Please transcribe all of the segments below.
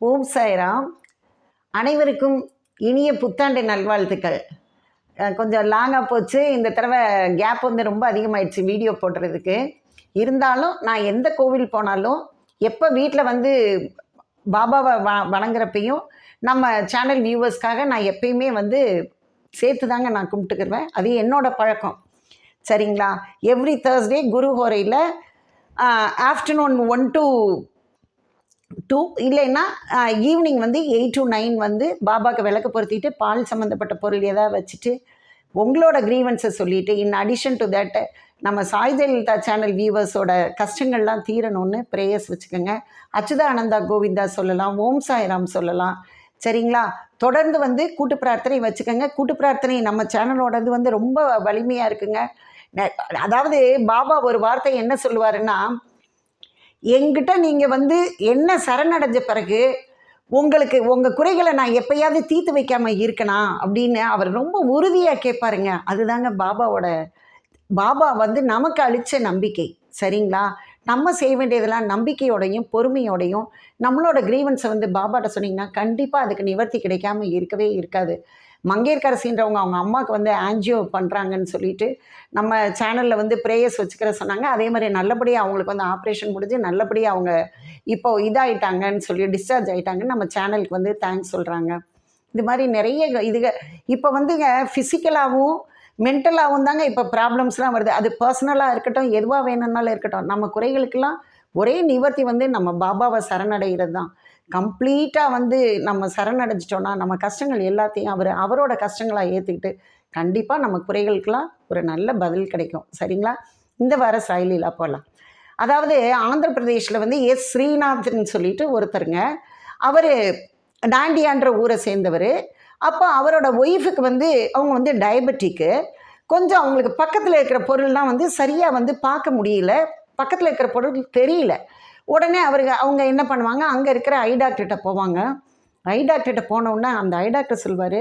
ஓம் சாய்ராம். அனைவருக்கும் இனிய புத்தாண்டு நல்வாழ்த்துக்கள். கொஞ்சம் லாங்காக போச்சு. இந்த தடவை கேப் வந்து ரொம்ப அதிகமாயிடுச்சு வீடியோ போடுறதுக்கு. இருந்தாலும் நான் எந்த கோவில் போனாலும் எப்போ வீட்டில் வந்து பாபாவை வ வணங்குறப்பையும் நம்ம சேனல் வியூவர்ஸ்க்காக நான் எப்பயுமே வந்து சேர்த்து தாங்க நான் கும்பிட்டுக்கிருவேன். அது என்னோடய பழக்கம். சரிங்களா? எவ்ரி தேர்ஸ்டே குரு ஹோரையில் ஆஃப்டர்நூன் ஒன் டு டூ இல்லைன்னா ஈவினிங் வந்து எயிட் டு நைன் வந்து பாபாவுக்கு விளக்கு பொருத்திட்டு பால் சம்மந்தப்பட்ட பொருள் ஏதாவது வச்சுட்டு உங்களோட க்ரீவன்ஸை சொல்லிட்டு இன் அடிஷன் டு தட் நம்ம சாய் ஜெயலலிதா சேனல் வியூவர்ஸோட கஷ்டங்கள்லாம் தீரணும்னு ப்ரேயர்ஸ் வச்சுக்கோங்க. அச்சுதானந்தா கோவிந்தா சொல்லலாம் ஓம் சாய்ராம் சொல்லலாம். சரிங்களா? தொடர்ந்து வந்து கூட்டு பிரார்த்தனை வச்சுக்கோங்க. கூட்டு பிரார்த்தனை நம்ம சேனலோடது வந்து ரொம்ப வலிமையாக இருக்குங்க. அதாவது பாபா ஒரு வார்த்தை என்ன சொல்லுவாருன்னா எங்கிட்ட நீங்கள் வந்து என்ன சரணடைஞ்ச பிறகு உங்களுக்கு உங்கள் குறைகளை நான் எப்பயாவது தீர்த்து வைக்காமல் இருக்கனா அப்படின்னு அவர் ரொம்ப உறுதியாக கேட்பாருங்க. அதுதாங்க பாபாவோட பாபா வந்து நமக்கு அளித்த நம்பிக்கை. சரிங்களா? நம்ம செய்ய வேண்டியதெல்லாம் நம்பிக்கையோடையும் பொறுமையோடையும் நம்மளோட கிரீவன்ஸை வந்து பாபாட்ட சொன்னீங்கன்னா கண்டிப்பாக அதுக்கு நிவர்த்தி கிடைக்காம இருக்கவே இருக்காது. மங்கையர்கரசின்றவங்க அவங்க அம்மாவுக்கு வந்து ஆன்ஜியோ பண்ணுறாங்கன்னு சொல்லிட்டு நம்ம சேனலில் வந்து ப்ரேயர்ஸ் வச்சுக்கிற சொன்னாங்க. அதே மாதிரி நல்லபடியாக அவங்களுக்கு வந்து ஆப்ரேஷன் முடிஞ்சு நல்லபடியாக அவங்க இப்போ இதாகிட்டாங்கன்னு சொல்லி டிஸ்சார்ஜ் ஆகிட்டாங்கன்னு நம்ம சேனலுக்கு வந்து தேங்க்ஸ் சொல்கிறாங்க இது மாதிரி நிறைய இதுக இப்போ வந்துங்க ஃபிசிக்கலாகவும் மென்டலாகவும் தாங்க இப்போ ப்ராப்ளம்ஸ்லாம் வருது. அது பர்சனலாக இருக்கட்டும் எதுவாக வேணும்னாலும் இருக்கட்டும். நம்ம குறைகளுக்கெல்லாம் ஒரே நிவர்த்தி வந்து நம்ம பாபாவை சரணடைகிறது தான் கம்ப்ளீட்டாக வந்து நம்ம சரணடைஞ்சிட்டோன்னா நம்ம கஷ்டங்கள் எல்லாத்தையும் அவர் அவரோட கஷ்டங்களாக ஏற்றுக்கிட்டு கண்டிப்பாக நம்ம குறைகளுக்கெல்லாம் ஒரு நல்ல பதில் கிடைக்கும். சரிங்களா? இந்த வார சாயலிலா போகலாம் அதாவது ஆந்திர பிரதேஷில் வந்து எஸ் ஸ்ரீநாத்னு சொல்லிட்டு ஒருத்தருங்க. அவர் டாண்டியான்ற ஊரை சேர்ந்தவர். அப்போ அவரோட ஒய்ஃபுக்கு வந்து அவங்க வந்து டயபெட்டிக்கு. கொஞ்சம் அவங்களுக்கு பக்கத்தில் இருக்கிற பொருள்லாம் வந்து சரியாக வந்து பார்க்க முடியல. பக்கத்தில் இருக்கிற பொருள் தெரியல. உடனே அவருக்கு அவங்க என்ன பண்ணுவாங்க அங்கே இருக்கிற ஐ டாக்டர்கிட்ட போவாங்க. ஐ டாக்டர்கிட்ட போனோடனே அந்த ஐ டாக்டர் சொல்வார்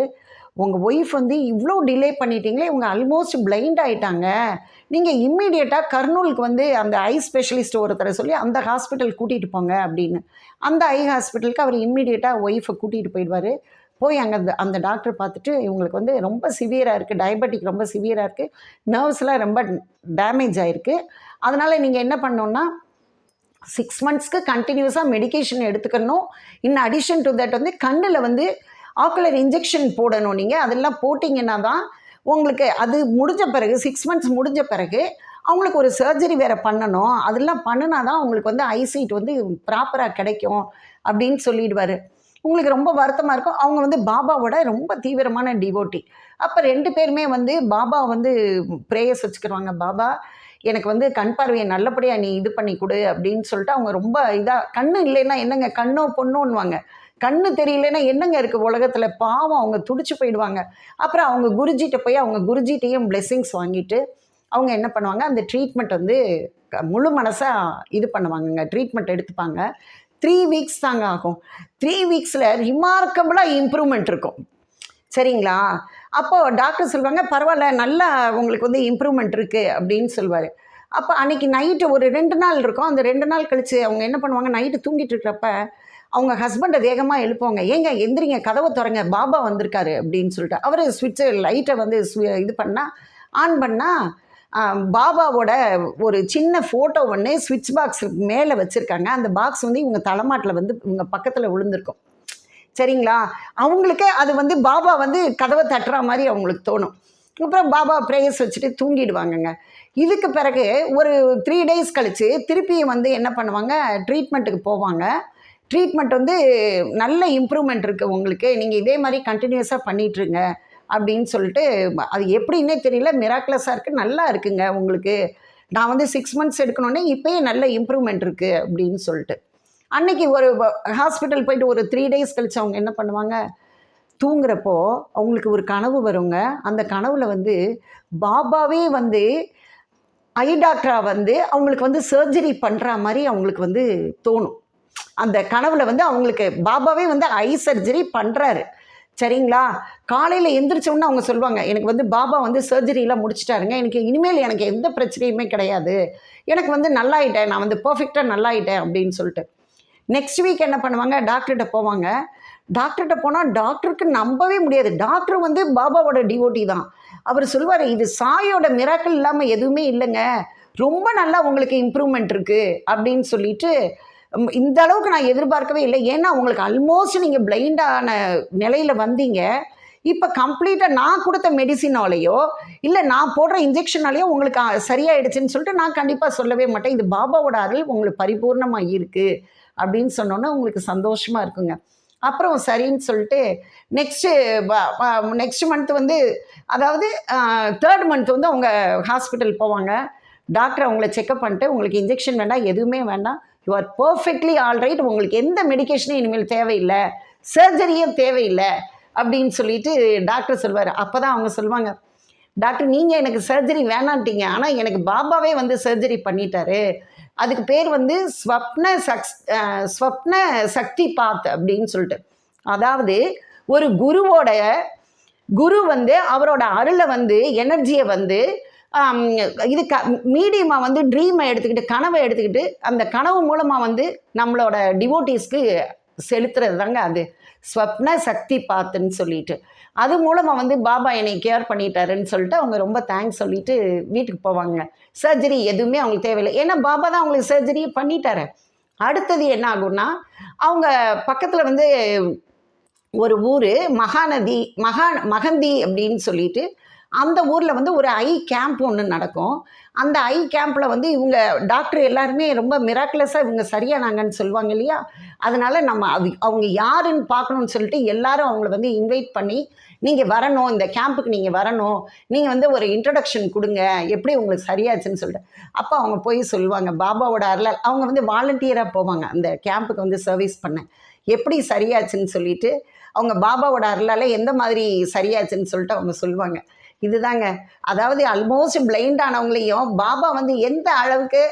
உங்கள் ஒய்ஃப் வந்து இவ்வளோ டிலே பண்ணிட்டீங்களே இவங்க ஆல்மோஸ்ட் பிளைண்ட் ஆகிட்டாங்க நீங்கள் இம்மீடியட்டாக கர்னூலுக்கு வந்து அந்த ஐ ஸ்பெஷலிஸ்ட் ஒருத்தரை சொல்லி அந்த ஹாஸ்பிட்டல் கூட்டிகிட்டு போங்க அப்படின்னு. அந்த ஐ ஹாஸ்பிட்டலுக்கு அவர் இம்மீடியட்டாக ஒய்ஃபை கூட்டிகிட்டு போயிடுவார். போய் அங்கே அந்த அந்த டாக்டர் பார்த்துட்டு இவங்களுக்கு வந்து ரொம்ப சிவியராக இருக்குது டயபெட்டிக் ரொம்ப சிவியராக இருக்குது நர்வ்ஸ்லாம் ரொம்ப டேமேஜ் ஆகிருக்கு அதனால் நீங்கள் என்ன பண்ணோன்னா சிக்ஸ் மந்த்ஸ்க்கு கண்டினியூஸாக மெடிகேஷன் எடுத்துக்கணும். இன் அடிஷன் டு தட் வந்து கண்ணில் வந்து ஆக்குலர் இன்ஜெக்ஷன் போடணும் நீங்கள் அதெல்லாம் போட்டிங்கன்னா தான் உங்களுக்கு அது முடிஞ்ச பிறகு சிக்ஸ் மந்த்ஸ் முடிஞ்ச பிறகு அவங்களுக்கு ஒரு சர்ஜரி வேறு பண்ணணும். அதெல்லாம் பண்ணினா தான் உங்களுக்கு வந்து ஐசைட் வந்து ப்ராப்பராக கிடைக்கும் அப்படின்னு சொல்லிடுவார். உங்களுக்கு ரொம்ப வருத்தமாக இருக்கும். அவங்க வந்து பாபாவோட ரொம்ப தீவிரமான டிவோட்டி அப்போ ரெண்டு பேருமே வந்து பாபா வந்து ப்ரேயர்ஸ் வச்சுக்கிடுவாங்க பாபா எனக்கு வந்து கண் பார்வையை நல்லபடியாக நீ இது பண்ணி கொடு அப்படின்னு சொல்லிட்டு அவங்க ரொம்ப இதாக கண்ணு இல்லைன்னா என்னங்க? கண்ணோ பொண்ணோன்னுவாங்க. கண்ணு தெரியலன்னா என்னங்க இருக்குது உலகத்தில்? பாவம் அவங்க துடிச்சு போயிடுவாங்க. அப்புறம் அவங்க குருஜிட்ட போய் அவங்க குருஜிட்டையும் பிளெஸ்ஸிங்ஸ் வாங்கிட்டு அவங்க என்ன பண்ணுவாங்க? அந்த ட்ரீட்மெண்ட் வந்து க- முழு மனசாக இது பண்ணுவாங்கங்க. ட்ரீட்மெண்ட் எடுத்துப்பாங்க. த்ரீ வீக்ஸ் தாங்க ஆகும். த்ரீ வீக்ஸில் ரிமார்க்கபுளாக இம்ப்ரூவ்மெண்ட் இருக்கும். சரிங்களா? அப்போது டாக்டர் சொல்லுவாங்க பரவாயில்ல நல்லா உங்களுக்கு வந்து இம்ப்ரூவ்மெண்ட் இருக்குது அப்படின்னு சொல்லுவார் அப்போ அன்னைக்கு நைட்டு ஒரு ரெண்டு நாள் இருக்கும். அந்த ரெண்டு நாள் கழித்து அவங்க என்ன பண்ணுவாங்க நைட்டு தூங்கிட்டு இருக்கிறப்ப அவங்க ஹஸ்பண்டை வேகமாக எழுப்புவாங்க. ஏங்க எந்திரிங்க கதவை திறங்க பாபா வந்திருக்காரு அப்படின்னு சொல்லிட்டு. அவர் சுவிட்சு லைட்டை வந்து இது பண்ணால் ஆன் பண்ணால் பாபாவோட ஒரு சின்ன ஃபோட்டோ ஒன்று சுவிட்ச் பாக்ஸ் மேலே வச்சுருக்காங்க. அந்த பாக்ஸ் வந்து இவங்க தலைமாட்டில் வந்து இவங்க பக்கத்தில் விழுந்திருக்கும். சரிங்களா? அவங்களுக்கு அது வந்து பாபா வந்து கதவை தட்டுற மாதிரி அவங்களுக்கு தோணும். அப்புறம் பாபா ப்ரேயர்ஸ் வச்சுட்டு தூங்கிடுவாங்கங்க. இதுக்கு பிறகு ஒரு த்ரீ டேஸ் கழித்து திருப்பியும் வந்து என்ன பண்ணுவாங்க? ட்ரீட்மெண்ட்டுக்கு போவாங்க. ட்ரீட்மெண்ட் வந்து நல்ல இம்ப்ரூவ்மெண்ட் இருக்குது உங்களுக்கு. நீங்கள் இதே மாதிரி கண்டினியூஸாக பண்ணிகிட்ருங்க அப்படின்னு சொல்லிட்டு அது எப்படின்னே தெரியல. மிராக்லஸாக இருக்குது நல்லா இருக்குங்க உங்களுக்கு. நான் வந்து சிக்ஸ் மந்த்ஸ் எடுக்கணுன்னே இப்போயே நல்ல இம்ப்ரூவ்மெண்ட் இருக்குது அப்படின்னு சொல்லிட்டு. அன்னைக்கு ஒரு ஹாஸ்பிட்டல் போயிட்டு ஒரு த்ரீ டேஸ் கழிச்சு அவங்க என்ன பண்ணுவாங்க? தூங்குறப்போ அவங்களுக்கு ஒரு கனவு வருங்க. அந்த கனவுல வந்து பாபாவே வந்து ஐ டாக்டரா வந்து அவங்களுக்கு வந்து சர்ஜரி பண்ணுற மாதிரி அவங்களுக்கு வந்து தோணும். அந்த கனவுல வந்து அவங்களுக்கு பாபாவே வந்து ஐ சர்ஜரி பண்ணுறாரு சரிங்களா? காலையில் எந்திரிச்சோன்னு அவங்க சொல்லுவாங்க எனக்கு வந்து பாபா வந்து சர்ஜரிலாம் முடிச்சிட்டாருங்க. எனக்கு இனிமேல் எனக்கு எந்த பிரச்சனையுமே கிடையாது. எனக்கு வந்து நல்லாயிட்டேன். நான் வந்து பர்ஃபெக்டாக நல்லாயிட்டேன். அப்படின்னு சொல்லிட்டு. நெக்ஸ்ட் வீக் என்ன பண்ணுவாங்க? டாக்டர்கிட்ட போவாங்க. டாக்டர்கிட்ட போனால் டாக்டருக்கு நம்பவே முடியாது. டாக்டர் வந்து பாபாவோட டிஓடி தான். அவர் சொல்லுவார் இது சாயோட மிராக்கள் இல்லாமல் எதுவுமே இல்லைங்க. ரொம்ப நல்லா உங்களுக்கு இம்ப்ரூவ்மெண்ட் இருக்குது அப்படின்னு சொல்லிட்டு இந்த அளவுக்கு நான் எதிர்பார்க்கவே இல்லை. ஏன்னா உங்களுக்கு ஆல்மோஸ்ட் நீங்கள் பிளைண்டான நிலையில் வந்தீங்க. இப்போ கம்ப்ளீட்டாக நான் கொடுத்த மெடிசினாலேயோ இல்லை நான் போடுற இன்ஜெக்ஷனாலேயோ உங்களுக்கு சரியாயிடுச்சுன்னு சொல்லிட்டு நான் கண்டிப்பாக சொல்லவே மாட்டேன். இது பாபாவோட அருள் உங்களுக்கு பரிபூர்ணமாக இருக்குது அப்படின்னு சொன்னோன்னே உங்களுக்கு சந்தோஷமாக இருக்குங்க. அப்புறம் சரின்னு சொல்லிட்டு நெக்ஸ்ட்டு நெக்ஸ்ட் மந்த் வந்து அதாவது தேர்ட் மந்த் வந்து அவங்க ஹாஸ்பிட்டல் போவாங்க. டாக்டர் அவங்கள செக்அப் பண்ணிட்டு உங்களுக்கு இன்ஜெக்ஷன் வேண்டாம் எதுவுமே வேண்டாம். யூ ஆர் பர்ஃபெக்ட்லி ஆல்ரைட் உங்களுக்கு எந்த மெடிகேஷனும் இனிமேல் தேவையில்லை. சர்ஜரியும் தேவையில்லை. அப்படின்னு சொல்லிட்டு டாக்டர் சொல்வார். அப்போ தான் அவங்க சொல்லுவாங்க டாக்டர் நீங்கள் எனக்கு சர்ஜரி வேணான்ட்டீங்க ஆனால் எனக்கு பாபாவே வந்து சர்ஜரி பண்ணிட்டாரு. அதுக்கு பேர் வந்து ஸ்வப்ன சக்ஸ் ஸ்வப்ன சக்தி பாத் அப்படின்னு சொல்லிட்டு. அதாவது ஒரு குருவோட குரு வந்து அவரோட அருளை வந்து எனர்ஜியை வந்து இது க மீடியமாக வந்து ட்ரீமை எடுத்துக்கிட்டு கனவை எடுத்துக்கிட்டு அந்த கனவு மூலமாக வந்து நம்மளோட டிவோட்டீஸ்க்கு செலுத்துறது தாங்க அது. ஸ்வப்ன சக்தி பாத்துன்னு சொல்லிட்டு. அது மூலமாக வந்து பாபா என்னை கேர் பண்ணிட்டாருன்னு சொல்லிட்டு அவங்க ரொம்ப தேங்க்ஸ் சொல்லிட்டு வீட்டுக்கு போவாங்க. சர்ஜரி எதுவுமே அவங்களுக்கு தேவையில்லை. ஏன்னா பாபா தான் அவங்களுக்கு சர்ஜரியை பண்ணிட்டாரு. அடுத்தது என்ன ஆகும்னா அவங்க பக்கத்தில் வந்து ஒரு ஊர் மகாநதி மகா மகந்தி அப்படின்னு சொல்லிட்டு அந்த ஊரில் வந்து ஒரு ஐ கேம்ப் ஒன்று நடக்கும். அந்த ஐ கேம்பில் வந்து இவங்க டாக்டர் எல்லாருமே ரொம்ப மிராக்குலஸாக இவங்க சரியானாங்கன்னு சொல்லுவாங்க இல்லையா? அதனால் நம்ம அது அவங்க யாருன்னு பார்க்கணும்னு சொல்லிட்டு எல்லாரும் அவங்கள வந்து இன்வைட் பண்ணி நீங்கள் வரணும் இந்த கேம்புக்கு நீங்கள் வரணும். நீங்கள் வந்து ஒரு இன்ட்ரடக்ஷன் கொடுங்க. எப்படி உங்களுக்கு சரியாச்சுன்னு சொல்லிட்டு. அப்போ அவங்க போய் சொல்லுவாங்க பாபாவோட அருளால். அவங்க வந்து வாலண்டியராக போவாங்க அந்த கேம்புக்கு வந்து சர்வீஸ் பண்ண. எப்படி சரியாச்சுன்னு சொல்லிட்டு அவங்க பாபாவோட அருளால் எந்த மாதிரி சரியாச்சுன்னு சொல்லிட்டு அவங்க சொல்லுவாங்க. இதுதாங்க. அதாவது ஆல்மோஸ்ட் பிளைண்ட் ஆனவங்களையும் பாபா வந்து எந்த அளவுக்கு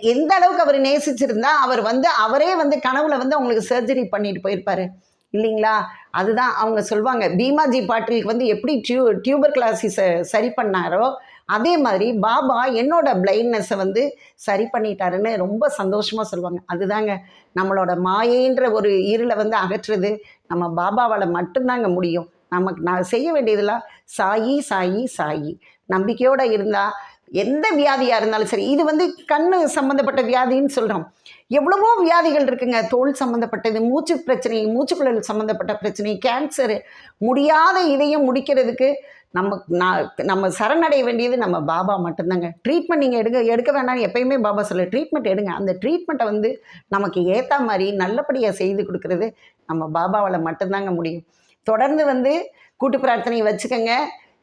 எந்த அளவுக்கு அவர் நேசிச்சிருந்தா அவர் வந்து அவரே வந்து கனவுல வந்து அவங்களுக்கு சர்ஜரி பண்ணிட்டு போயிருப்பாரு. இல்லைங்களா? அதுதான் அவங்க சொல்லுவாங்க. பீமாஜி பாட்டிலுக்கு வந்து எப்படி டியூ டியூபர் கிளாசிஸை சரி பண்ணாரோ அதே மாதிரி பாபா என்னோட பிளைண்ட்னஸை வந்து சரி பண்ணிட்டாருன்னு ரொம்ப சந்தோஷமாக சொல்லுவாங்க. அதுதாங்க நம்மளோட மாயைன்ற ஒரு இருளை வந்து அகற்றுறது. நம்ம பாபாவால் மட்டும்தாங்க முடியும். நமக்கு நான் செய்ய வேண்டியதெல்லாம் சாயி சாயி சாயி. நம்பிக்கையோடு இருந்தால் எந்த வியாதியாக இருந்தாலும் சரி இது வந்து கண்ணு சம்மந்தப்பட்ட வியாதின்னு சொல்கிறோம் எவ்வளவோ வியாதிகள் இருக்குங்க. தோல் சம்மந்தப்பட்டது மூச்சு பிரச்சனை மூச்சுக்குழல் சம்மந்தப்பட்ட பிரச்சனை கேன்சரு முடியாத இதையும் முடிக்கிறதுக்கு நம்ம நான் நம்ம சரணடைய வேண்டியது நம்ம பாபா மட்டும்தாங்க. ட்ரீட்மெண்ட் நீங்கள் எடுக்க எடுக்க வேண்டாம்னு எப்பயுமே பாபா சொல்ல ட்ரீட்மெண்ட் எடுங்க. அந்த ட்ரீட்மெண்ட்டை வந்து நமக்கு ஏற்ற மாதிரி நல்லபடியாக செய்து கொடுக்கறது நம்ம பாபாவால் மட்டும்தாங்க முடியும். தொடர்ந்து வந்து கூட்டு பிரார்த்தனையை வச்சுக்கோங்க.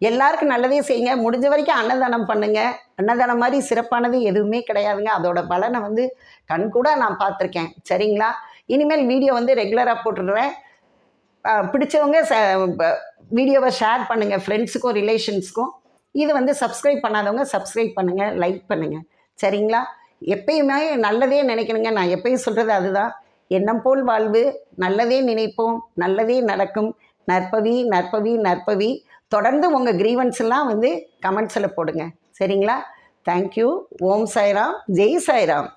எல்லாருக்கும் நல்லதே செய்யுங்க. முடிஞ்ச வரைக்கும் அன்னதானம் பண்ணுங்க. அன்னதானம் மாதிரி சிறப்பானது எதுவுமே கிடையாதுங்க. அதோட பலனை வந்து கண் கூட நான் பார்த்துருக்கேன். சரிங்களா? இனிமேல் வீடியோ வந்து ரெகுலராக போட்டுடுறேன். பிடிச்சவங்க ச வீடியோவை ஷேர் பண்ணுங்கள் ஃப்ரெண்ட்ஸுக்கும் ரிலேஷன்ஸ்க்கும் இது வந்து சப்ஸ்கிரைப் பண்ணாதவங்க சப்ஸ்கிரைப் பண்ணுங்கள் லைக் பண்ணுங்கள் சரிங்களா? எப்பயுமே நல்லதே நினைக்கணுங்க. நான் எப்பயும் சொல்கிறது அதுதான். எண்ணம் போல் வாழ்வு நல்லதே நினைப்போம் நல்லதே நடக்கும். நற்பவி நற்பவி நற்பவி. தொடர்ந்து உங்கள் கிரீவன்ஸ் எல்லாம் வந்து கமெண்ட்ஸில் போடுங்க. சரிங்களா? தேங்க்யூ ஓம் சாய்ராம். ஜெய் சாய்ராம்.